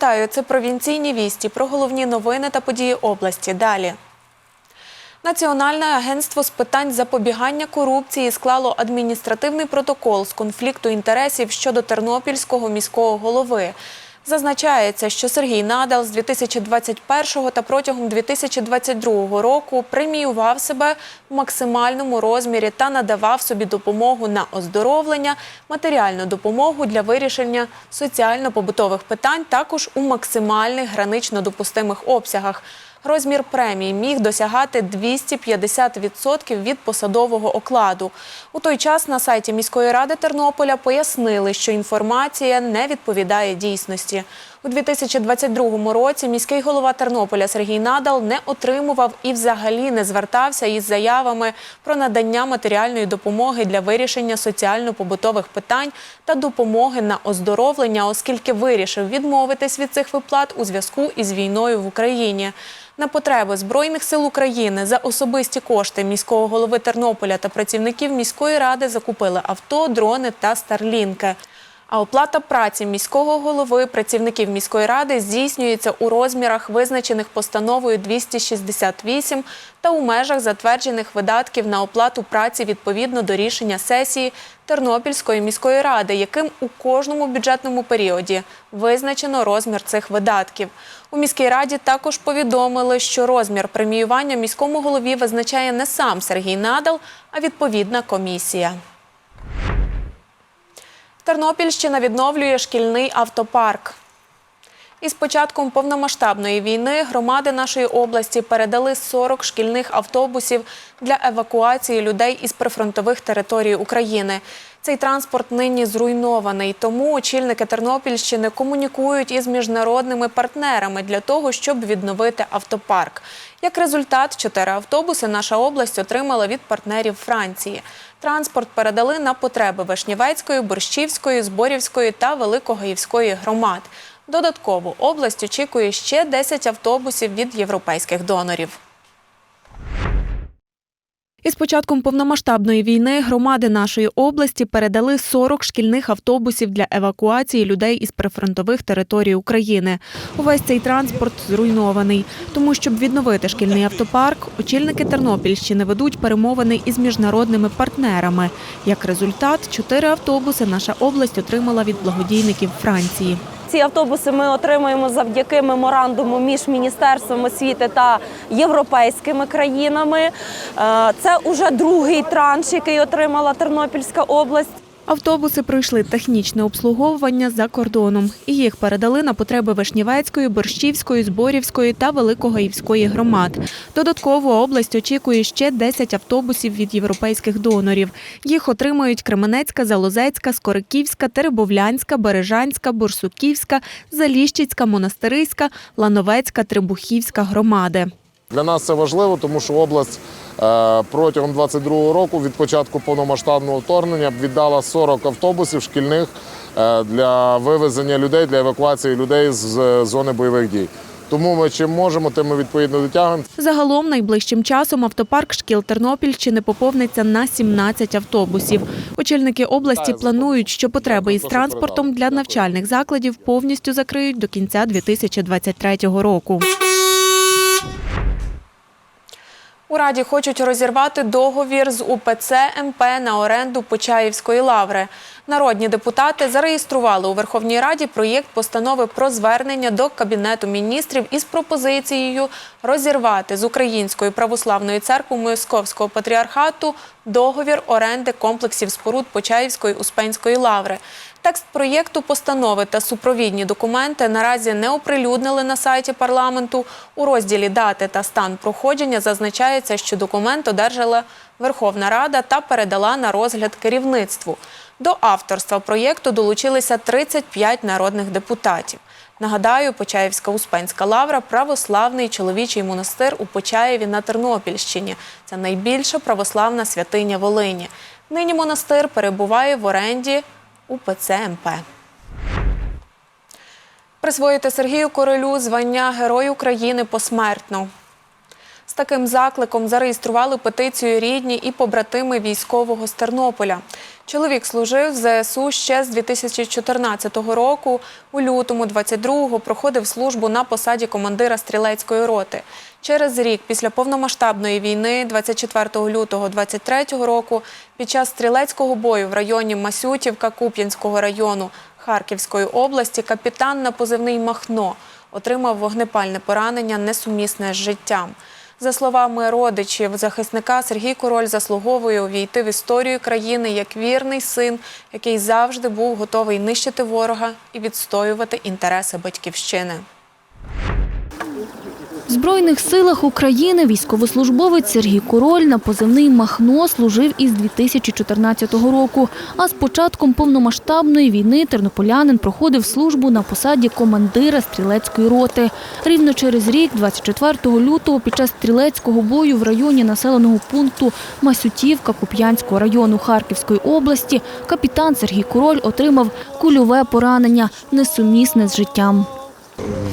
Вітаю! Це провінційні вісті про головні новини та події області. Далі. Національне агентство з питань запобігання корупції склало адміністративний протокол з конфлікту інтересів щодо тернопільського міського голови. Зазначається, що Сергій Надал з 2021 та протягом 2022 року преміював себе в максимальному розмірі та надавав собі допомогу на оздоровлення, матеріальну допомогу для вирішення соціально-побутових питань також у максимальних гранично допустимих обсягах. Розмір премії міг досягати 250% від посадового окладу. У той час на сайті міської ради Тернополя пояснили, що інформація не відповідає дійсності. У 2022 році міський голова Тернополя Сергій Надал не отримував і взагалі не звертався із заявами про надання матеріальної допомоги для вирішення соціально-побутових питань та допомоги на оздоровлення, оскільки вирішив відмовитись від цих виплат у зв'язку із війною в Україні. На потреби Збройних сил України за особисті кошти міського голови Тернополя та працівників міської ради закупили авто, дрони та старлінки. А оплата праці міського голови працівників міської ради здійснюється у розмірах, визначених постановою 268 та у межах затверджених видатків на оплату праці відповідно до рішення сесії Тернопільської міської ради, яким у кожному бюджетному періоді визначено розмір цих видатків. У міській раді також повідомили, що розмір преміювання міському голові визначає не сам Сергій Надал, а відповідна комісія. Тернопільщина відновлює шкільний автопарк. Із початком повномасштабної війни громади нашої області передали 40 шкільних автобусів для евакуації людей із прифронтових територій України. Цей транспорт нині зруйнований, тому очільники Тернопільщини комунікують із міжнародними партнерами для того, щоб відновити автопарк. Як результат, чотири автобуси наша область отримала від партнерів Франції. Транспорт передали на потреби Вишнівецької, Борщівської, Зборівської та Великогаївської громад. Додатково область очікує ще 10 автобусів від європейських донорів. Із початком повномасштабної війни громади нашої області передали 40 шкільних автобусів для евакуації людей із прифронтових територій України. Увесь цей транспорт зруйнований. Тому, щоб відновити шкільний автопарк, очільники Тернопільщини ведуть перемовини із міжнародними партнерами. Як результат, чотири автобуси наша область отримала від благодійників Франції. Ці автобуси ми отримуємо завдяки меморандуму між Міністерством освіти та європейськими країнами. Е, Це уже другий транш, який отримала Тернопільська область. Автобуси пройшли технічне обслуговування за кордоном і їх передали на потреби Вишнівецької, Борщівської, Зборівської та Великогаївської громад. Додатково область очікує ще 10 автобусів від європейських донорів. Їх отримають Кременецька, Залозецька, Скориківська, Теребовлянська, Бережанська, Борсуківська, Заліщицька, Монастириська, Лановецька, Трибухівська громади. Для нас це важливо, тому що область протягом 22-го року від початку повномасштабного вторгнення віддала 40 автобусів шкільних е, для вивезення людей, для евакуації людей з е, зони бойових дій. Тому ми чим можемо, тим ми відповідно дотягуємо. Загалом найближчим часом автопарк шкіл Тернопільщини поповниться на 17 автобусів. Очільники області планують, що потреби із транспортом для навчальних закладів повністю закриють до кінця 2023 року. У Раді хочуть розірвати договір з УПЦ МП на оренду Почаївської лаври. Народні депутати зареєстрували у Верховній Раді проєкт постанови про звернення до Кабінету міністрів із пропозицією розірвати з Українською православною церквою Московського патріархату договір оренди комплексів споруд Почаївської Успенської лаври. Текст проєкту постанови та супровідні документи наразі не оприлюднили на сайті парламенту. У розділі дати та стан проходження зазначається, що документ одержала Верховна Рада та передала на розгляд керівництву. До авторства проєкту долучилися 35 народних депутатів. Нагадаю, Почаївська Успенська лавра православний чоловічий монастир у Почаєві на Тернопільщині. Це найбільша православна святиня Волині. Нині монастир перебуває в оренді УПЦ МП. Присвоїти Сергію Королю звання Герой України посмертно. З таким закликом зареєстрували петицію рідні і побратими військового з Тернополя. Чоловік служив в ЗСУ ще з 2014 року. У лютому 22-го проходив службу на посаді командира стрілецької роти. Через рік після повномасштабної війни, 24 лютого 23 року, під час стрілецького бою в районі Масютівка Куп'янського району Харківської області капітан на позивний Махно отримав вогнепальне поранення, несумісне з життям. За словами родичів захисника, Сергій Король заслуговує увійти в історію країни як вірний син, який завжди був готовий нищити ворога і відстоювати інтереси батьківщини. В Збройних силах України військовослужбовець Сергій Король на позивний Махно служив із 2014 року. А з початком повномасштабної війни тернополянин проходив службу на посаді командира стрілецької роти. Рівно через рік, 24 лютого, під час стрілецького бою в районі населеного пункту Масютівка Куп'янського району Харківської області, капітан Сергій Король отримав кульове поранення, несумісне з життям.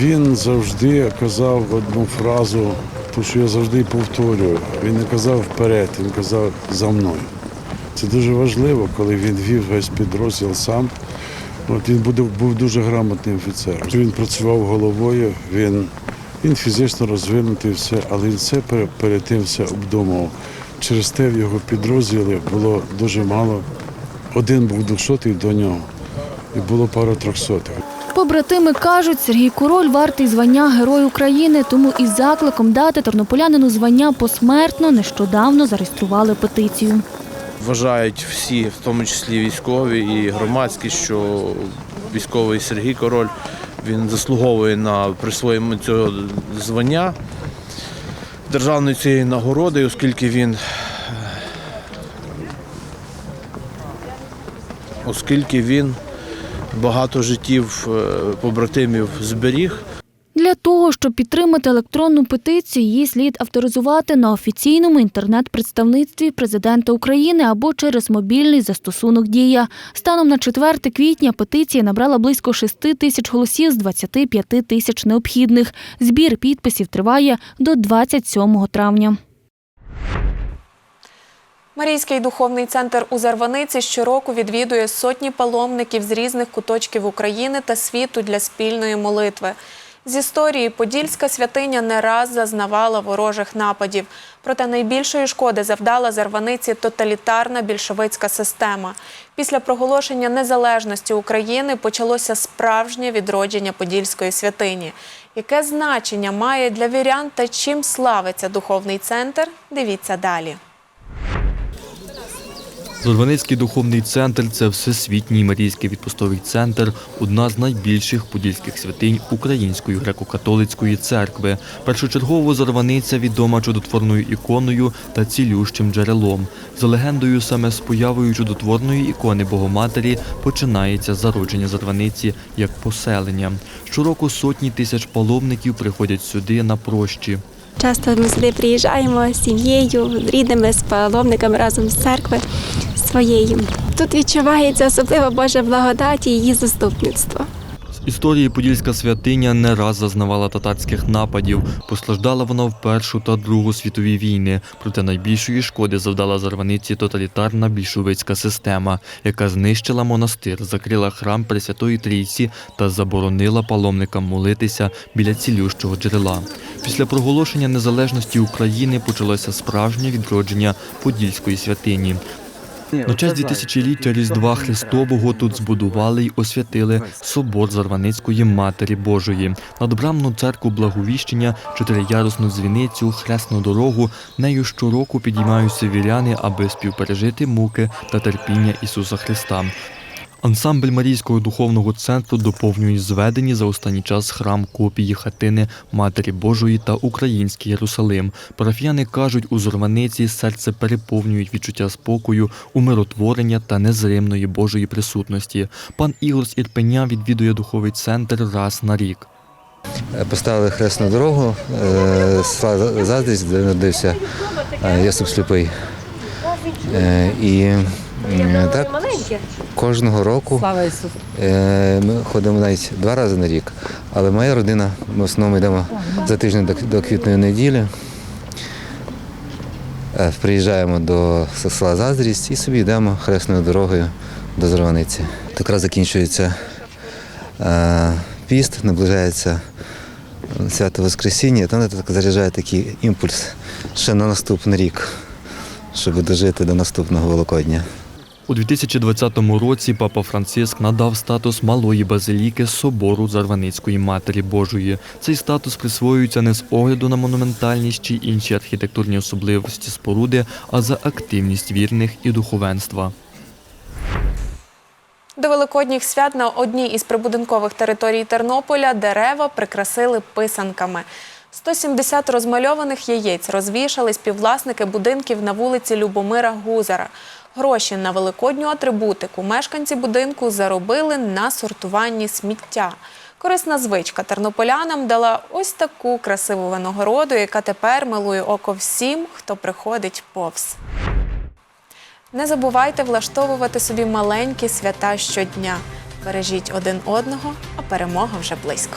Він завжди казав одну фразу, ту, що я завжди повторюю. Він не казав вперед, він казав за мною. Це дуже важливо, коли він вів весь підрозділ сам. От він був дуже грамотним офіцером. Він працював головою, він, він фізично розвинутий, все, але він все перед, тим все обдумував. Через те в його підрозділі було дуже мало. Один був двохсотий до нього, і було пару трьохсотих. Побратими кажуть, Сергій Король вартий звання Герой України, тому із закликом дати тернополянину звання посмертно нещодавно зареєстрували петицію. Вважають всі, в тому числі військові і громадські, що військовий Сергій Король він заслуговує на присвоєння цього звання державної цієї нагороди, оскільки він оскільки він багато життів е, побратимів зберіг. Для того, щоб підтримати електронну петицію, її слід авторизувати на офіційному інтернет-представництві президента України або через мобільний застосунок Дія. Станом на 4 квітня петиція набрала близько 6 тисяч голосів з 25 тисяч необхідних. Збір підписів триває до 27 травня. Марійський духовний центр у Зарваниці щороку відвідує сотні паломників з різних куточків України та світу для спільної молитви. З історії Подільська святиня не раз зазнавала ворожих нападів. Проте найбільшої шкоди завдала Зарваниці тоталітарна більшовицька система. Після проголошення незалежності України почалося справжнє відродження Подільської святині. Яке значення має для вірян та чим славиться духовний центр? Дивіться далі. Зорваницький духовний центр це всесвітній марійський відпустовий центр, одна з найбільших подільських святинь Української греко-католицької церкви. Першочергово Зорваниця відома чудотворною іконою та цілющим джерелом. За легендою, саме з появою чудотворної ікони Богоматері починається зародження Зорваниці як поселення. Щороку сотні тисяч паломників приходять сюди на прощі. Часто ми сюди приїжджаємо з сім'єю, рідними, з паломниками разом з церкви своєю. Тут відчувається особлива Божа благодать і її заступництво. Історії Подільська святиня не раз зазнавала татарських нападів. Постраждала вона в Першу та Другу світові війни. Проте найбільшої шкоди завдала Зарваниці тоталітарна більшовицька система, яка знищила монастир, закрила храм Пресвятої Трійці та заборонила паломникам молитися біля цілющого джерела. Після проголошення незалежності України почалося справжнє відродження Подільської святині. На час 2000-ліття Різдва Христового тут збудували й освятили собор Зарваницької Матері Божої, надбрамну церкву Благовіщення, чотириярусну дзвіницю, хресну дорогу. Нею щороку підіймаються віряни, аби співпережити муки та терпіння Ісуса Христа. Ансамбль Марійського духовного центру доповнюють зведені за останній час храм копії хатини Матері Божої та Український Єрусалим. Парафіяни кажуть, у Зорваниці серце переповнюють відчуття спокою, умиротворення та незримної Божої присутності. Пан Ігор з Ірпеня відвідує духовий центр раз на рік. Поставили хресну дорогу, е, Заздрість, де народився е, Сліпий. Е, І так кожного року е, ми ходимо навіть два рази на рік, але моя родина, ми в основному йдемо за тиждень до, квітної неділі. Е, Приїжджаємо до села Заздрість і собі йдемо хресною дорогою до Зарваниці. Якраз закінчується е, піст, наближається свято Воскресіння, то так заряджає такий імпульс ще на наступний рік, щоб дожити до наступного Великодня. У 2020 році папа Франциск надав статус малої базиліки собору Зарваницької Матері Божої. Цей статус присвоюється не з огляду на монументальність чи інші архітектурні особливості споруди, а за активність вірних і духовенства. До великодніх свят на одній із прибудинкових територій Тернополя дерева прикрасили писанками. 170 розмальованих яєць розвішали співвласники будинків на вулиці Любомира Гузара. Гроші на великодню атрибутику мешканці будинку заробили на сортуванні сміття. Корисна звичка тернополянам дала ось таку красиву винагороду, яка тепер милує око всім, хто приходить повз. Не забувайте влаштовувати собі маленькі свята щодня. Бережіть один одного, а перемога вже близько.